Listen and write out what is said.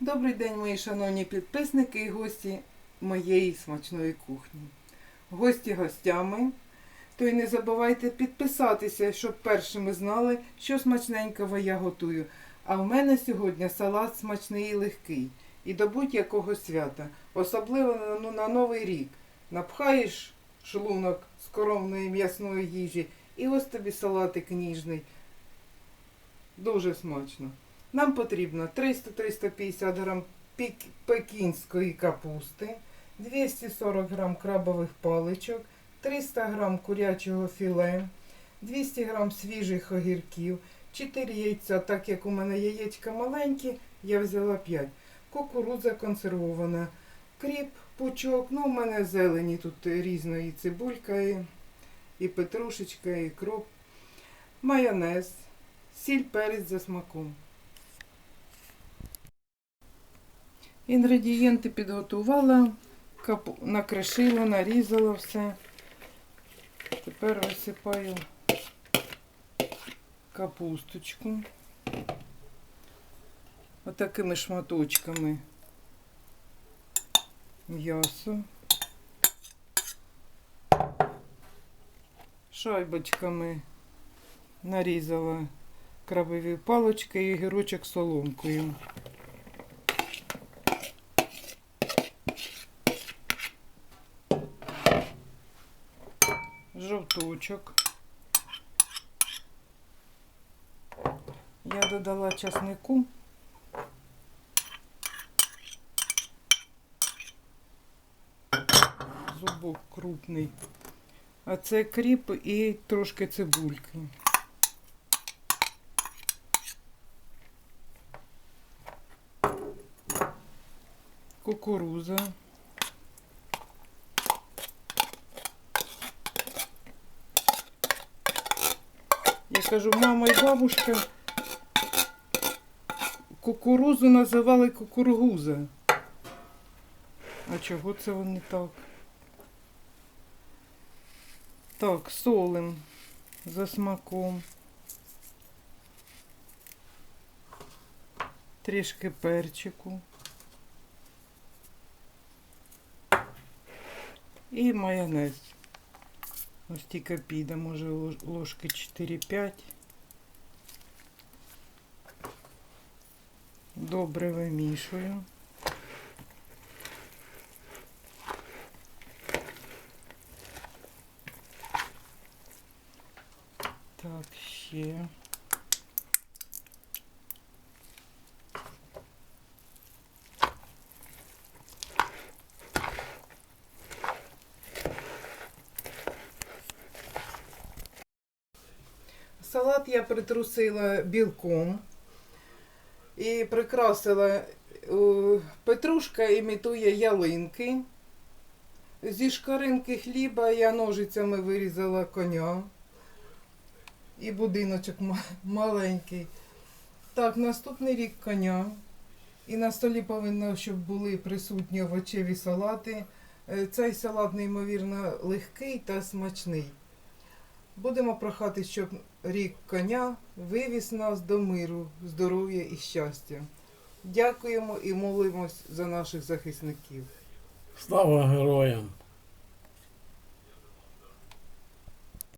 Добрий день, мої шановні підписники і гості моєї смачної кухні. Гості гостями. То й не забувайте підписатися, щоб першими знали, що смачненького я готую. А в мене сьогодні салат смачний і легкий. І до будь-якого свята, особливо ну, на Новий рік. Напхаєш шлунок з коровної м'ясної їжі, і ось тобі салатик ніжний. Дуже смачно. Нам потрібно 300-350 грам пекінської капусти, 240 грам крабових паличок, 300 грам курячого філе, 200 грам свіжих огірків, 4 яйця, так як у мене яєчка маленькі, я взяла 5. Кукурудза консервована, кріп, пучок, ну у мене зелені тут різної цибулька і, і петрушечка, і кроп, майонез, сіль, перець за смаком. Інгредієнти підготувала, накришила, нарізала все. Тепер висипаю капусточку. Отакими шматочками м'ясо. Шайбочками нарізала крабові палочки і гірочок соломкою. Жовточок. Я додала часнику. Зубок крупний. А це кріп і трошки цибульки. Кукуруза. Я кажу, мама і бабушка кукурузу називали кукургуза. А чого це вони так? Так, солим за смаком. Трішки перчику. І майонез. Ось тільки піде, може лож- ложки 4-5. Добре вимішую. Так, ще. Салат я притрусила білком і прикрасила. е, Петрушка імітує ялинки. Зі шкаринки хліба я ножицями вирізала коня. І будиночок маленький. Так, наступний рік коня. І на столі повинно, щоб були присутні овочеві салати. Е, Цей салат неймовірно легкий та смачний. Будемо прохати, щоб рік коня вивіз нас до миру, здоров'я і щастя. Дякуємо і молимось за наших захисників. Слава героям!